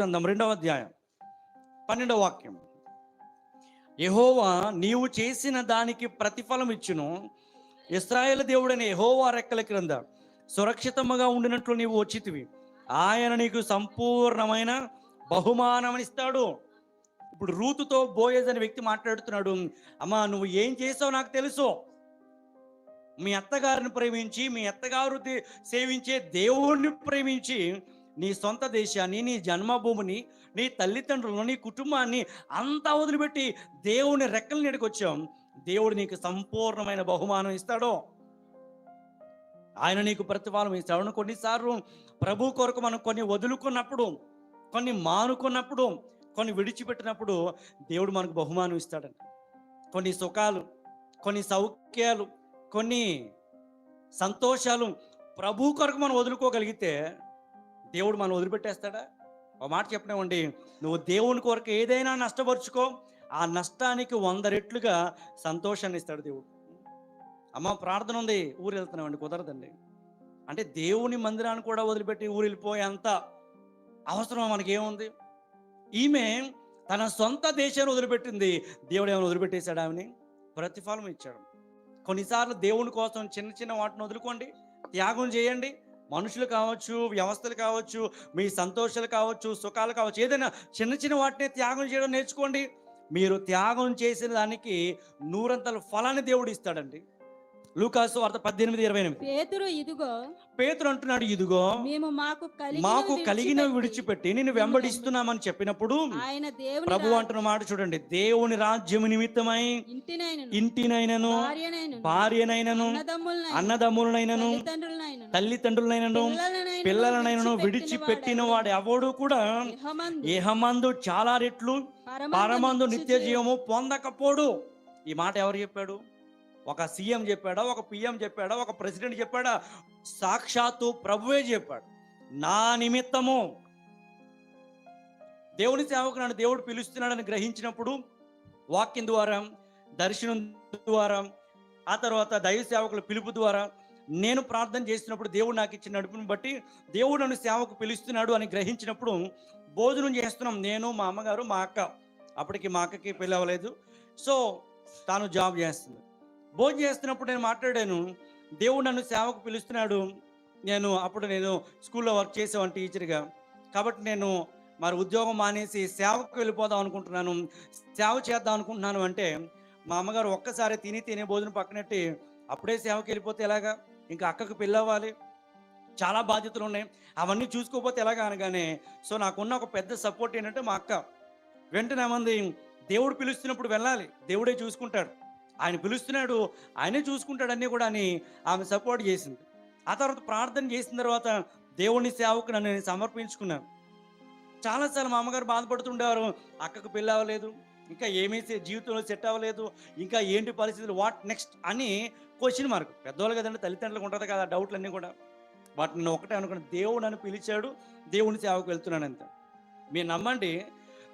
గ్రంథం రెండవ అధ్యాయం. పన్నెండవ వాక్యం. యహోవా నీవు చేసిన దానికి ప్రతిఫలం ఇచ్చును. ఇస్రాయేల్ దేవుడైన యహోవా రెక్కల క్రింద సురక్షితముగా ఉండినట్లు నీవు వచ్చితివి. ఆయన నీకు సంపూర్ణమైన బహుమానం ఇస్తాడు. ఇప్పుడు రూతుతో బోయేజ్ అనే వ్యక్తి మాట్లాడుతున్నాడు. అమ్మా నువ్వు ఏం చేసావు నాకు తెలుసు. మీ అత్తగారిని ప్రేమించి మీ అత్తగారు సేవించే దేవుణ్ణి ప్రేమించి నీ సొంత దేశాన్ని నీ జన్మభూమిని నీ తల్లిదండ్రులను నీ కుటుంబాన్ని అంతా వదిలిపెట్టి దేవుని రెక్కల నీడకి వచ్చాం. దేవుడు నీకు సంపూర్ణమైన బహుమానం ఇస్తాడో. ఆయన నీకు ప్రతిఫలం ఇస్తాడు. కొన్నిసార్లు ప్రభు కొరకు మనం కొన్ని వదులుకున్నప్పుడు కొన్ని మానుకున్నప్పుడు కొన్ని విడిచిపెట్టినప్పుడు దేవుడు మనకు బహుమానం ఇస్తాడండి కొన్ని సుఖాలు కొన్ని సౌఖ్యాలు కొన్ని సంతోషాలు ప్రభు కొరకు మనం వదులుకోగలిగితే దేవుడు మనం వదిలిపెట్టేస్తాడా? ఒక మాట చెప్పనివ్వండి. నువ్వు దేవుని కొరకు ఏదైనా నష్టపరుచుకో ఆ నష్టానికి వంద రెట్లుగా సంతోషాన్ని ఇస్తాడు దేవుడు. అమ్మ ప్రార్థన ఉంది. ఊరు వెళ్తున్నామండి కుదరదండి. అంటే దేవుని మందిరాన్ని కూడా వదిలిపెట్టి ఊరు వెళ్ళిపోయేంత అవసరం మనకేముంది? ఈమె తన సొంత దేశాన్ని వదిలిపెట్టింది. దేవుడు ఏమైనా వదిలిపెట్టేశాడు ఆమెని? ప్రతిఫలం ఇచ్చాడు. కొన్నిసార్లు దేవుని కోసం చిన్న చిన్న వాటిని వదులుకోండి. త్యాగం చేయండి. మనుషులు కావచ్చు వ్యవస్థలు కావచ్చు మీ సంతోషాలు కావచ్చు సుఖాలు కావచ్చు ఏదైనా చిన్న చిన్న వాటిని త్యాగం చేయడం నేర్చుకోండి. మీరు త్యాగం చేసిన దానికి నూరంతల ఫలాన్ని దేవుడు ఇస్తాడండి. లూకాసు వార్త పద్దెనిమిది ఇరవై ఎనిమిది. పేతురు ఇదిగో పేతురు అంటున్నాడు ఇదిగో మేము మాకు కలిగిన మాకు కలిగిన విడిచిపెట్టి నేను వెంబడిస్తున్నామని చెప్పినప్పుడు ఆయన దేవుని ప్రభు అంటున్న మాట చూడండి. దేవుని రాజ్యము నిమిత్తమై ఇంటినైనను భార్యనైనను అన్నదమ్ములనైనను తల్లిదండ్రులనైనను పిల్లలనైనను విడిచిపెట్టిన వాడు ఎవడు కూడా ఏహమందు చాలా రెట్లు పరమందు నిత్య జీవము పొందకపోడు. ఈ మాట ఎవరు చెప్పాడు? ఒక సీఎం చెప్పాడా ఒక పిఎం చెప్పాడా ఒక ప్రెసిడెంట్ చెప్పాడా? సాక్షాత్తు ప్రభువే చెప్పాడు. నా నిమిత్తము దేవుని సేవకు నన్ను దేవుడు పిలుస్తున్నాడని గ్రహించినప్పుడు వాక్యం ద్వారా దర్శనం ద్వారా ఆ తర్వాత దైవ సేవకుల పిలుపు ద్వారా నేను ప్రార్థన చేసినప్పుడు దేవుడు నాకు ఇచ్చిన నడుపుని బట్టి దేవుడు నన్ను సేవకు పిలుస్తున్నాడు అని గ్రహించినప్పుడు భోజనం చేస్తున్నాం నేను మా అమ్మగారు మా అక్క. అప్పటికి మా అక్కకి పెళ్ళి అవ్వలేదు. సో తాను జాబ్ చేస్తుంది. భోజనం చేస్తున్నప్పుడు నేను మాట్లాడాను దేవుడు నన్ను సేవకు పిలుస్తున్నాడు. నేను అప్పుడు నేను స్కూల్లో వర్క్ చేసేవాడిని టీచర్గా. కాబట్టి నేను మరి ఉద్యోగం మానేసి సేవకు వెళ్ళిపోదాం అనుకుంటున్నాను. సేవ చేద్దాం అనుకుంటున్నాను. అంటే మా అమ్మగారు ఒక్కసారి తిని తినే భోజనం పక్కనట్టి అప్పుడే సేవకి వెళ్ళిపోతే ఎలాగా? ఇంకా అక్కకు పెళ్ళి అవ్వాలి చాలా బాధ్యతలు ఉన్నాయి. అవన్నీ చూసుకోకపోతే ఎలాగా అనగానే సో నాకున్న ఒక పెద్ద సపోర్ట్ ఏంటంటే మా అక్క. వెంటనే మంది దేవుడు పిలుస్తున్నప్పుడు వెళ్ళాలి. దేవుడే చూసుకుంటాడు. ఆయన పిలుస్తున్నాడు ఆయనే చూసుకుంటాడు అన్నీ కూడా అని ఆమె సపోర్ట్ చేసింది. ఆ తర్వాత ప్రార్థన చేసిన తర్వాత దేవుని సేవకు నన్ను నేను సమర్పించుకున్నాను. చాలాసార్లు మా అమ్మగారు బాధపడుతుండేవారు అక్కకు పెళ్ళి అవ్వలేదు ఇంకా ఏమీ సే- జీవితంలో సెట్ అవ్వలేదు ఇంకా ఏంటి పరిస్థితులు వాట్ నెక్స్ట్ అని క్వశ్చన్ మార్క్ పెద్దవాళ్ళు కదండి తల్లిదండ్రులకు ఉంటుంది కదా డౌట్లు అన్నీ కూడా. వాటి నేను ఒకటే అనుకున్నాను దేవుడు నన్ను పిలిచాడు దేవుని సేవకు వెళ్తున్నాను అంత మీరు నమ్మండి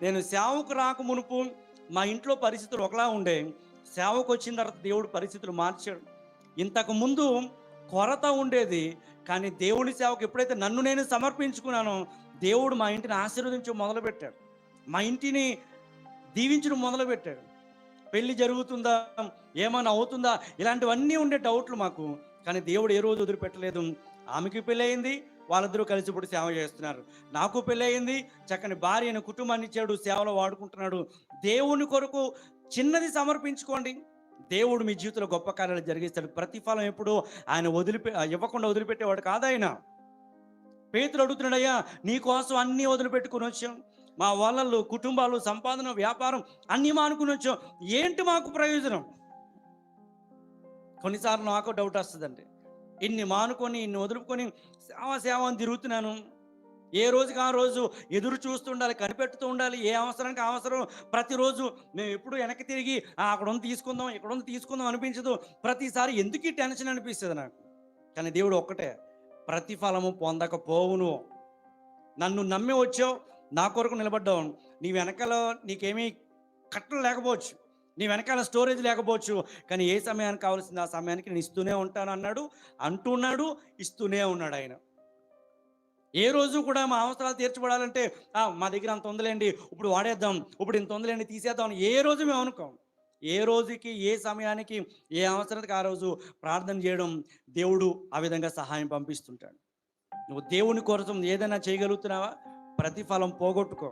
నేను సేవకు రాక మునుపు మా ఇంట్లో పరిస్థితులు ఒకలా ఉండే సేవకు వచ్చిన తర్వాత దేవుడు పరిస్థితులు మార్చాడు. ఇంతకు ముందు కొరత ఉండేది కానీ దేవుని సేవకు ఎప్పుడైతే నన్ను నేను సమర్పించుకున్నానో దేవుడు మా ఇంటిని ఆశీర్వదించడం మొదలుపెట్టాడు. మా ఇంటిని దీవించడం మొదలుపెట్టాడు. పెళ్ళి జరుగుతుందా? ఏమైనా అవుతుందా? ఇలాంటివన్నీ ఉండే డౌట్లు మాకు కానీ దేవుడు ఏ రోజు వదిలిపెట్టలేదు. ఆమెకి పెళ్ళి అయింది వాళ్ళందరూ కలిసి ఇప్పుడు సేవ చేస్తున్నారు. నాకు పెళ్ళయింది చక్కని భార్యను కుటుంబాన్ని ఇచ్చాడు సేవలో వాడుకుంటున్నాడు. దేవుని కొరకు చిన్నది సమర్పించుకోండి. దేవుడు మీ జీవితంలో గొప్ప కార్యాలు జరిగిస్తాడు. ప్రతిఫలం ఎప్పుడు ఆయన వదిలిపె ఇవ్వకుండా వదిలిపెట్టేవాడు కాదాయన పేతులు అడుగుతున్నాడయ్యా నీకోసం అన్నీ వదిలిపెట్టుకుని వచ్చాం. మా వాళ్ళలు కుటుంబాలు సంపాదన వ్యాపారం అన్నీ మానుకుని వచ్చాం. ఏంటి మాకు ప్రయోజనం? కొన్నిసార్లు నాకు డౌట్ వస్తుందండి. ఇన్ని మానుకొని ఇన్ని వదులుకొని సేవ సేవ అని తిరుగుతున్నాను. ఏ రోజుకి ఆ రోజు ఎదురు చూస్తూ ఉండాలి కనిపెడుతూ ఉండాలి ఏ అవసరానికి అవసరం. ప్రతిరోజు మేము ఎప్పుడు వెనక్కి తిరిగి అక్కడ ఉంది తీసుకుందాం ఇక్కడ ఉంది తీసుకుందాం అనిపించదు. ప్రతిసారి ఎందుకు ఈ టెన్షన్ అనిపిస్తుంది నాకు? కానీ దేవుడు ఒక్కటే ప్రతిఫలము పొందకపోవును. నన్ను నమ్మి వచ్చావు నా కొరకు నిలబడ్డావు. నీ వెనకలో నీకేమీ కట్టలు లేకపోవచ్చు నీ వెనకాల స్టోరేజ్ లేకపోవచ్చు కానీ ఏ సమయానికి కావాల్సింది ఆ సమయానికి నేను ఇస్తూనే ఉంటాను అన్నాడు అంటున్నాడు ఇస్తూనే ఉన్నాడు ఆయన. ఏ రోజు కూడా మా అవసరాలు తీర్చబడాలంటే మా దగ్గర అంత ఉందలేండి ఇప్పుడు వాడేద్దాం ఇప్పుడు ఇంత ఉందలేండి తీసేద్దాం అని ఏ రోజు మేము అనుకోం. ఏ రోజుకి ఏ సమయానికి ఏ అవసరానికి ఆ రోజు ప్రార్థన చేయడం దేవుడు ఆ విధంగా సహాయం పంపిస్తుంటాడు. నువ్వు దేవుని కోసం ఏదైనా చేయగలుగుతున్నావా? ప్రతిఫలం పోగొట్టుకో.